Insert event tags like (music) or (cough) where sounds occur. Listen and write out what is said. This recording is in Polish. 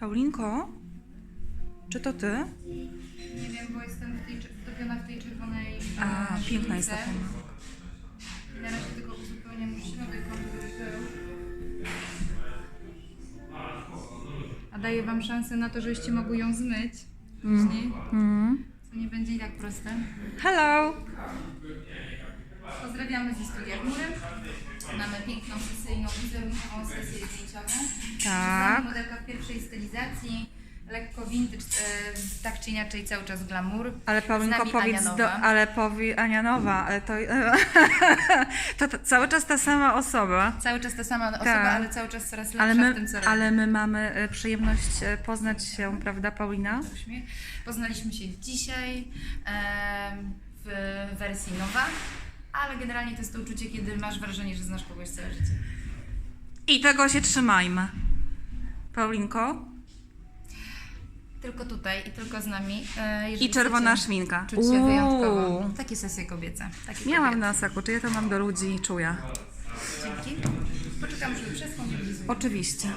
Paulinko? Czy to ty? Nie wiem, bo jestem w tej, wtopiona w tej czerwonej A, e, piękna jest ta. I na razie tylko uzupełniam środek kontury. A daję Wam szansę na to, żebyście mogły ją zmyć później, Mm. co nie będzie i tak proste. Hello! Pozdrawiamy ze studia Chmury. Mamy piękną sesyjną, wizerunkową sesję zdjęciową. Tak. Modelka w pierwszej stylizacji, lekko vintage, e, tak czy inaczej cały czas glamour. Ale Paulinko powiedz, Ania do, ale powie Ania Nowa, ale to, (laughs) to, to cały czas ta sama osoba. Cały czas ta sama osoba, Tak. ale cały czas coraz lepsza Ale w my, tym, co robi. ale my mamy e, przyjemność e, poznać się, prawda Paulina? Uśmiech. Poznaliśmy się dzisiaj w wersji nowa, ale generalnie to jest to uczucie, kiedy masz wrażenie, że znasz kogoś całe życie. I tego się trzymajmy. Paulinko? Tylko tutaj i tylko z nami. E, jeżeli I czerwona chcecie szminka. Czuć się Uuu. wyjątkowo. Takie sesje kobiece. Takie Miałam kobiety. na saku, czy ja to mam do ludzi i czuję. Dzięki. Poczekam, żeby przeschło. Oczywiście.